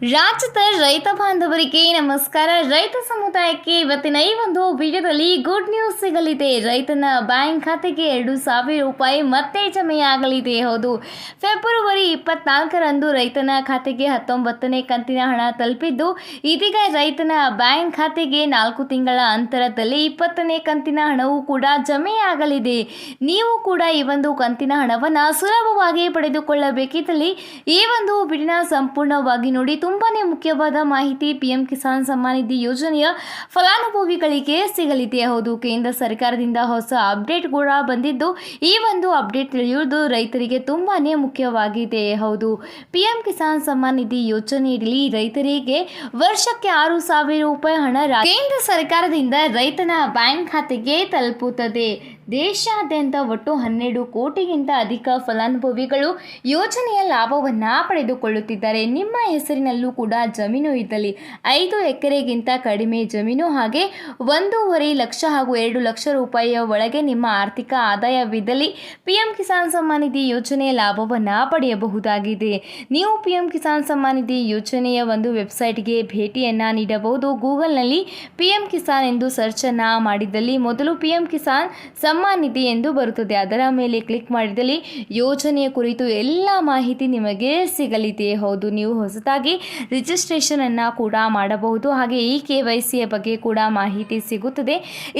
ರಾಜ್ಯದ ರೈತ ಬಾಂಧವರಿಗೆ ನಮಸ್ಕಾರ. ರೈತ ಸಮುದಾಯಕ್ಕೆ ಇವತ್ತಿನ ಈ ಒಂದು ವಿಡಿಯೋದಲ್ಲಿ ಗುಡ್ ನ್ಯೂಸ್ ಸಿಗಲಿದೆ. ರೈತನ ಬ್ಯಾಂಕ್ ಖಾತೆಗೆ ಎರಡು ಸಾವಿರ ರೂಪಾಯಿ ಮತ್ತೆ ಜಮೆಯಾಗಲಿದೆ ಹೌದು. ಫೆಬ್ರವರಿ ಇಪ್ಪತ್ನಾಲ್ಕರಂದು ರೈತನ ಖಾತೆಗೆ ಹತ್ತೊಂಬತ್ತನೇ ಕಂತಿನ ಹಣ ತಲುಪಿದ್ದು, ಇದೀಗ ರೈತನ ಬ್ಯಾಂಕ್ ಖಾತೆಗೆ ನಾಲ್ಕು ತಿಂಗಳ ಅಂತರದಲ್ಲಿ ಇಪ್ಪತ್ತನೇ ಕಂತಿನ ಹಣವೂ ಕೂಡ ಜಮೆಯಾಗಲಿದೆ ನೀವು ಕೂಡ ಈ ಒಂದು ಕಂತಿನ ಹಣವನ್ನು ಸುಲಭವಾಗಿ ಪಡೆದುಕೊಳ್ಳಬೇಕಿದ್ದಲ್ಲಿ ಈ ಒಂದು ಬಿಡಿನ ಸಂಪೂರ್ಣವಾಗಿ ನೋಡಿ ತುಂಬಾನೇ ಮುಖ್ಯವಾದ ಮಾಹಿತಿ ಪಿಎಂ ಕಿಸಾನ್ ಸಮ್ಮಾನ್ ನಿಧಿ ಯೋಜನೆಯ ಫಲಾನುಭವಿಗಳಿಗೆ ಸಿಗಲಿದೆ. ಹೌದು, ಕೇಂದ್ರ ಸರ್ಕಾರದಿಂದ ಹೊಸ ಅಪ್ಡೇಟ್ ಕೂಡ ಬಂದಿದ್ದು, ಈ ಒಂದು ಅಪ್ಡೇಟ್ ತಿಳಿಯುವುದು ರೈತರಿಗೆ ತುಂಬಾನೇ ಮುಖ್ಯವಾಗಿದೆ. ಹೌದು, ಪಿಎಂ ಕಿಸಾನ್ ಸಮ್ಮಾನ್ ನಿಧಿ ಯೋಜನೆಯಲ್ಲಿ ರೈತರಿಗೆ ವರ್ಷಕ್ಕೆ ಆರು ಸಾವಿರ ರೂಪಾಯಿ ಹಣ ಕೇಂದ್ರ ಸರ್ಕಾರದಿಂದ ರೈತನ ಬ್ಯಾಂಕ್ ಖಾತೆಗೆ ತಲುಪುತ್ತದೆ. ದೇಶಾದ್ಯಂತ ಒಟ್ಟು ಹನ್ನೆರಡು ಕೋಟಿಗಿಂತ ಅಧಿಕ ಫಲಾನುಭವಿಗಳು ಯೋಜನೆಯ ಲಾಭವನ್ನು ಪಡೆದುಕೊಳ್ಳುತ್ತಿದ್ದಾರೆ. ನಿಮ್ಮ ಹೆಸರಿನಲ್ಲೂ ಕೂಡ ಜಮೀನು ಇದ್ದಲ್ಲಿ ಐದು ಎಕರೆಗಿಂತ ಕಡಿಮೆ ಜಮೀನು ಹಾಗೆ ಒಂದೂವರೆ ಲಕ್ಷ ಹಾಗೂ ಎರಡು ಲಕ್ಷ ರೂಪಾಯಿಯ ಒಳಗೆ ನಿಮ್ಮ ಆರ್ಥಿಕ ಆದಾಯವಿದ್ದಲ್ಲಿ ಪಿಎಂ ಕಿಸಾನ್ ಸಮ್ಮಾನ್ ನಿಧಿ ಯೋಜನೆಯ ಲಾಭವನ್ನು ಪಡೆಯಬಹುದಾಗಿದೆ. ನೀವು ಪಿಎಂ ಕಿಸಾನ್ ಸಮ್ಮಾನ್ ನಿಧಿ ಯೋಜನೆಯ ಒಂದು ವೆಬ್ಸೈಟ್ಗೆ ಭೇಟಿಯನ್ನು ನೀಡಬಹುದು. ಗೂಗಲ್ನಲ್ಲಿ ಪಿಎಂ ಕಿಸಾನ್ ಎಂದು ಸರ್ಚನ್ನು ಮಾಡಿದಲ್ಲಿ ಮೊದಲು ಪಿಎಂ ಕಿಸಾನ್ ಸಮ್ಮಾನ್ ನಿಧಿ ಎಂದು ಬರುತ್ತದೆ. ಅದರ ಮೇಲೆ ಕ್ಲಿಕ್ ಮಾಡಿದಲ್ಲಿ ಯೋಜನೆಯ ಕುರಿತು ಎಲ್ಲ ಮಾಹಿತಿ ನಿಮಗೆ ಸಿಗಲಿದೆ ಹೌದು, ನೀವು ಹೊಸದಾಗಿ ರಿಜಿಸ್ಟ್ರೇಷನನ್ನು ಕೂಡ ಮಾಡಬಹುದು. ಹಾಗೆ ಈ ಕೆ ವೈ ಸಿಯ ಬಗ್ಗೆ ಕೂಡ ಮಾಹಿತಿ ಸಿಗುತ್ತದೆ.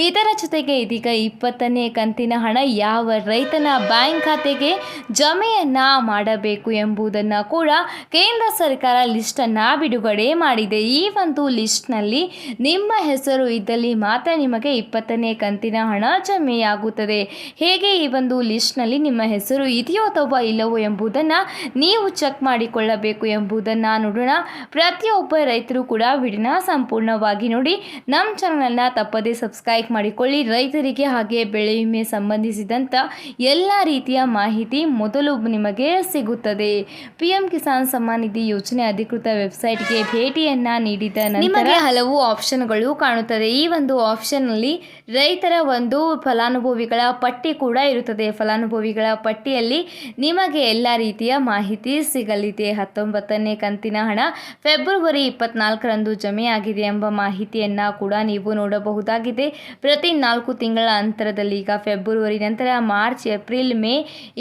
ಇದರ ಜೊತೆಗೆ ಇದೀಗ ಇಪ್ಪತ್ತನೇ ಕಂತಿನ ಹಣ ಯಾವ ರೈತನ ಬ್ಯಾಂಕ್ ಖಾತೆಗೆ ಜಮೆಯನ್ನು ಮಾಡಬೇಕು ಎಂಬುದನ್ನು ಕೂಡ ಕೇಂದ್ರ ಸರ್ಕಾರ ಲಿಸ್ಟನ್ನು ಬಿಡುಗಡೆ ಮಾಡಿದೆ. ಈ ಒಂದು ಲಿಸ್ಟ್ನಲ್ಲಿ ನಿಮ್ಮ ಹೆಸರು ಇದ್ದಲ್ಲಿ ಮಾತ್ರ ನಿಮಗೆ ಇಪ್ಪತ್ತನೇ ಕಂತಿನ ಹಣ ಜಮೆಯಾಗುತ್ತದೆ. ಹೇಗೆ ಈ ಒಂದು ಲಿಸ್ಟ್ನಲ್ಲಿ ನಿಮ್ಮ ಹೆಸರು ಇದೆಯೋ ಅಥವಾ ಇಲ್ಲವೋ ಎಂಬುದನ್ನು ನೀವು ಚೆಕ್ ಮಾಡಿಕೊಳ್ಳಬೇಕು ಎಂಬುದನ್ನು ನೋಡೋಣ. ಪ್ರತಿಯೊಬ್ಬ ರೈತರು ಕೂಡ ವಿಡಿಯೋನ ಸಂಪೂರ್ಣವಾಗಿ ನೋಡಿ. ನಮ್ಮ ಚಾನಲನ್ನು ತಪ್ಪದೇ ಸಬ್ಸ್ಕ್ರೈಬ್ ಮಾಡಿಕೊಳ್ಳಿ. ರೈತರಿಗೆ ಹಾಗೆ ಬೆಳೆ ವಿಮೆ ಸಂಬಂಧಿಸಿದಂಥ ಎಲ್ಲ ರೀತಿಯ ಮಾಹಿತಿ ಮೊದಲು ನಿಮಗೆ ಸಿಗುತ್ತದೆ. ಪಿ ಎಂ ಕಿಸಾನ್ ಸಮ್ಮಾನ್ ನಿಧಿ ಯೋಜನೆ ಅಧಿಕೃತ ವೆಬ್ಸೈಟ್ಗೆ ಭೇಟಿಯನ್ನ ನೀಡಿದ ನಿಮಗೆ ಹಲವು ಆಪ್ಷನ್ಗಳು ಕಾಣುತ್ತದೆ. ಈ ಒಂದು ಆಪ್ಷನ್ನಲ್ಲಿ ರೈತರ ಒಂದು ಫಲಾನುಭವಿಗಳ ಪಟ್ಟಿ ಕೂಡ ಇರುತ್ತದೆ. ಫಲಾನುಭವಿಗಳ ಪಟ್ಟಿಯಲ್ಲಿ ನಿಮಗೆ ಎಲ್ಲ ರೀತಿಯ ಮಾಹಿತಿ ಸಿಗಲಿದೆ. ಹತ್ತೊಂಬತ್ತನೇ ಕಂತಿನ ಹಣ ಫೆಬ್ರವರಿ ಇಪ್ಪತ್ನಾಲ್ಕರಂದು ಜಮೆಯಾಗಿದೆ ಎಂಬ ಮಾಹಿತಿಯನ್ನು ಕೂಡ ನೀವು ನೋಡಬಹುದಾಗಿದೆ. ಪ್ರತಿ ನಾಲ್ಕು ತಿಂಗಳ ಅಂತರದಲ್ಲಿ ಈಗ ಫೆಬ್ರವರಿ ನಂತರ ಮಾರ್ಚ್, ಏಪ್ರಿಲ್, ಮೇ,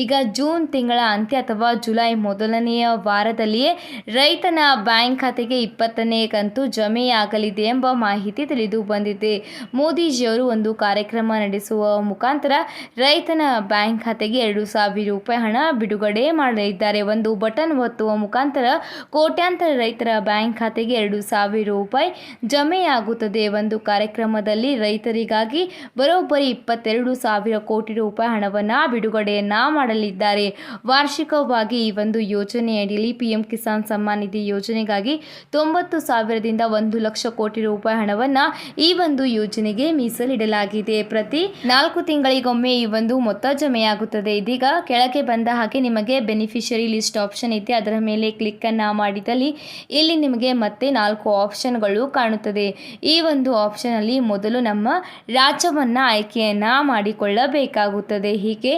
ಈಗ ಜೂನ್ ತಿಂಗಳ ಅಂತ್ಯ ಅಥವಾ ಜುಲೈ ಮೊದಲನೆಯ ವಾರದಲ್ಲಿಯೇ ರೈತನ ಬ್ಯಾಂಕ್ ಖಾತೆಗೆ ಇಪ್ಪತ್ತನೇ ಕಂತು ಜಮೆಯಾಗಲಿದೆ ಎಂಬ ಮಾಹಿತಿ ತಿಳಿದು ಬಂದಿದೆ. ಮೋದಿಜಿಯವರು ಒಂದು ಕಾರ್ಯಕ್ರಮ ನಡೆಸುವ ಮುಖಾಂತರ ರೈತನ ಬ್ಯಾಂಕ್ ಖಾತೆಗೆ ಎರಡು ಸಾವಿರ ರೂಪಾಯಿ ಹಣ ಬಿಡುಗಡೆ ಮಾಡಲಿದ್ದಾರೆ. ಒಂದು ಬಟನ್ ಒತ್ತುವ ಮುಖಾಂತರ ಕೋಟ್ಯಾಂತರ ರೈತರ ಬ್ಯಾಂಕ್ ಖಾತೆಗೆ ಎರಡು ಸಾವಿರ ರೂಪಾಯಿ ಜಮೆಯಾಗುತ್ತದೆ. ಒಂದು ಕಾರ್ಯಕ್ರಮದಲ್ಲಿ ರೈತರಿಗಾಗಿ ಬರೋಬ್ಬರಿ ಇಪ್ಪತ್ತೆರಡು ಸಾವಿರ ಕೋಟಿ ರೂಪಾಯಿ ಹಣವನ್ನು ಬಿಡುಗಡೆಯನ್ನ ಮಾಡಲಿದ್ದಾರೆ. ವಾರ್ಷಿಕವಾಗಿ ಈ ಒಂದು ಯೋಜನೆಯಡಿಯಲ್ಲಿ ಪಿಎಂ ಕಿಸಾನ್ ಸಮ್ಮಾನ್ ನಿಧಿ ಯೋಜನೆಗಾಗಿ ತೊಂಬತ್ತು ಸಾವಿರದಿಂದ ಒಂದು ಲಕ್ಷ ಕೋಟಿ ರೂಪಾಯಿ ಹಣವನ್ನು ಈ ಒಂದು ಯೋಜನೆಗೆ ಮೀಸಲಿಡಲಾಗಿದೆ. ಪ್ರತಿ ನಾಲ್ಕು ತಿಂಗಳಿಗೊಮ್ಮೆ ಈ ಒಂದು ಮೊತ್ತ ಜಮೆಯಾಗುತ್ತದೆ. ಇದೀಗ ಕೆಳಗೆ ಬಂದ ಹಾಗೆ ನಿಮಗೆ ಬೆನಿಫಿಷರಿ ಲಿಸ್ಟ್ ಆಪ್ಷನ್ ಇದೆ. ಅದರ ಮೇಲೆ ಕ್ಲಿಕ್ ಅನ್ನ ಮಾಡಿದಲ್ಲಿ ಇಲ್ಲಿ ನಿಮಗೆ ಮತ್ತೆ ನಾಲ್ಕು ಆಪ್ಷನ್ಗಳು ಕಾಣುತ್ತದೆ. ಈ ಒಂದು ಆಪ್ಷನ್ ಅಲ್ಲಿ ಮೊದಲು ನಮ್ಮ ರಾಜ್ಯವನ್ನ ಆಯ್ಕೆಯನ್ನ ಮಾಡಿಕೊಳ್ಳಬೇಕಾಗುತ್ತದೆ. ಹೀಗೆ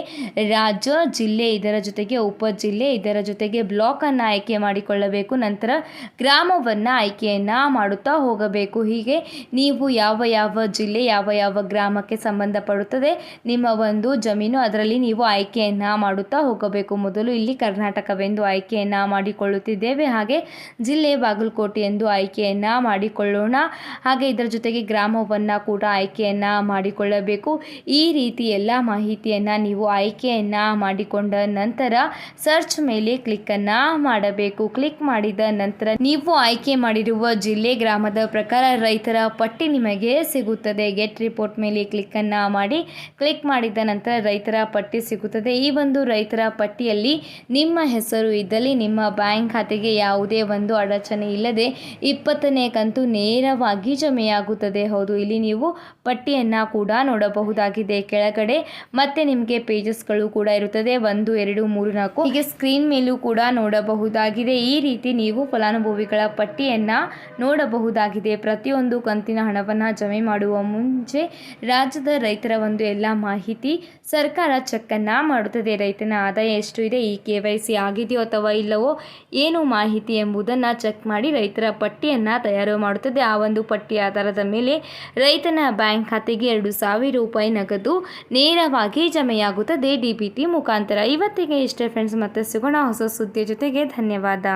ರಾಜ್ಯ, ಜಿಲ್ಲೆ ಇದರ ಜೊತೆಗೆ ಉಪ ಜಿಲ್ಲೆ ಇದರ ಜೊತೆಗೆ ಬ್ಲಾಕ್ ಅನ್ನ ಆಯ್ಕೆ ಮಾಡಿಕೊಳ್ಳಬೇಕು. ನಂತರ ಗ್ರಾಮವನ್ನ ಆಯ್ಕೆಯನ್ನ ಮಾಡುತ್ತಾ ಹೋಗಬೇಕು. ಹೀಗೆ ನೀವು ಯಾವ ಯಾವ ಜಿಲ್ಲೆ, ಯಾವ ಯಾವ ಗ್ರಾಮಕ್ಕೆ ಸಂಬಂಧಪಡುತ್ತದೆ ನಿಮ್ಮ ಒಂದು ಜಮೀನು ಅದರಲ್ಲಿ ನೀವು ಆಯ್ಕೆಯನ್ನು ಮಾಡುತ್ತಾ ಹೋಗಬೇಕು. ಮೊದಲು ಇಲ್ಲಿ ಕರ್ನಾಟಕವೆಂದು ಆಯ್ಕೆಯನ್ನು ಮಾಡಿಕೊಳ್ಳುತ್ತಿದ್ದೇವೆ. ಹಾಗೆ ಜಿಲ್ಲೆ ಬಾಗಲಕೋಟೆ ಎಂದು ಆಯ್ಕೆಯನ್ನು ಮಾಡಿಕೊಳ್ಳೋಣ. ಹಾಗೆ ಇದರ ಜೊತೆಗೆ ಗ್ರಾಮವನ್ನು ಕೂಡ ಆಯ್ಕೆಯನ್ನು ಮಾಡಿಕೊಳ್ಳಬೇಕು. ಈ ರೀತಿ ಎಲ್ಲ ಮಾಹಿತಿಯನ್ನು ನೀವು ಆಯ್ಕೆಯನ್ನು ಮಾಡಿಕೊಂಡ ನಂತರ ಸರ್ಚ್ ಮೇಲೆ ಕ್ಲಿಕ್ಕನ್ನು ಮಾಡಬೇಕು. ಕ್ಲಿಕ್ ಮಾಡಿದ ನಂತರ ನೀವು ಆಯ್ಕೆ ಮಾಡಿರುವ ಜಿಲ್ಲೆ ಗ್ರಾಮದ ಪ್ರಕಾರ ರೈತರ ಪಟ್ಟಿ ನಿಮಗೆ ಸಿಗುತ್ತದೆ. ಗೆಟ್ ರಿಪೋರ್ಟ್ ಮೇಲೆ ಕ್ಲಿಕ್ಕನ್ನು ಮಾಡಿ ಕ್ಲಿಕ್ ಮಾಡಿದ ನಂತರ ರೈತರ ಪಟ್ಟಿ ಸಿಗುತ್ತದೆ. ಈ ಒಂದು ರೈತರ ಪಟ್ಟಿಯಲ್ಲಿ ನಿಮ್ಮ ಹೆಸರು ಇದ್ದಲ್ಲಿ ನಿಮ್ಮ ಬ್ಯಾಂಕ್ ಖಾತೆಗೆ ಯಾವುದೇ ಒಂದು ಅಡಚಣೆ ಇಲ್ಲದೆ ಇಪ್ಪತ್ತನೇ ಕಂತು ನೇರವಾಗಿ ಜಮೆಯಾಗುತ್ತದೆ. ಹೌದು, ಇಲ್ಲಿ ನೀವು ಪಟ್ಟಿಯನ್ನು ಕೂಡ ನೋಡಬಹುದಾಗಿದೆ. ಕೆಳಗಡೆ ಮತ್ತೆ ನಿಮಗೆ ಪೇಜಸ್ಗಳು ಕೂಡ ಇರುತ್ತದೆ. ಒಂದು, ಎರಡು, ಮೂರು, ನಾಲ್ಕು. ಹೀಗೆ ಸ್ಕ್ರೀನ್ ಮೇಲೂ ಕೂಡ ನೋಡಬಹುದಾಗಿದೆ. ಈ ರೀತಿ ನೀವು ಫಲಾನುಭವಿಗಳ ಪಟ್ಟಿಯನ್ನು ನೋಡಬಹುದಾಗಿದೆ. ಪ್ರತಿಯೊಂದು ಕಂತಿನ ಹಣವನ್ನು ಜಮೆ ಮಾಡುವ ಮುಂಚೆ ರಾಜ್ಯದ ರೈತರ ಒಂದು ಎಲ್ಲ ಮಾಹಿತಿ ಸರ್ಕಾರ ಚೆಕ್ಕನ್ನು ಮಾಡುತ್ತದೆ. ರೈತನ ಆದಾಯ ಎಷ್ಟು ಇದೆ? ಈ ಕೆ ವೈ ಸಿ ಆಗಿದೆಯೋ ಅಥವಾ ಇಲ್ಲವೋ ಏನು ಮಾಹಿತಿ ಎಂಬುದನ್ನು ಚೆಕ್ ಮಾಡಿ ರೈತರ ಪಟ್ಟಿಯನ್ನು ತಯಾರು ಮಾಡುತ್ತದೆ. ಆ ಒಂದು ಪಟ್ಟಿ ಆಧಾರದ ಮೇಲೆ ರೈತನ ಬ್ಯಾಂಕ್ ಖಾತೆಗೆ ಎರಡು ಸಾವಿರ ರೂಪಾಯಿ ನಗದು ನೇರವಾಗಿ ಜಮೆಯಾಗುತ್ತದೆ. ಡಿ ಬಿ ಟಿ ಮುಖಾಂತರ. ಇವತ್ತಿಗೆ ಇಷ್ಟೇ ಫ್ರೆಂಡ್ಸ್ ಮತ್ತೆ ಸಿಗೋಣ. ಹೊಸ ಸುದ್ದಿಯ ಜೊತೆಗೆ ಧನ್ಯವಾದ.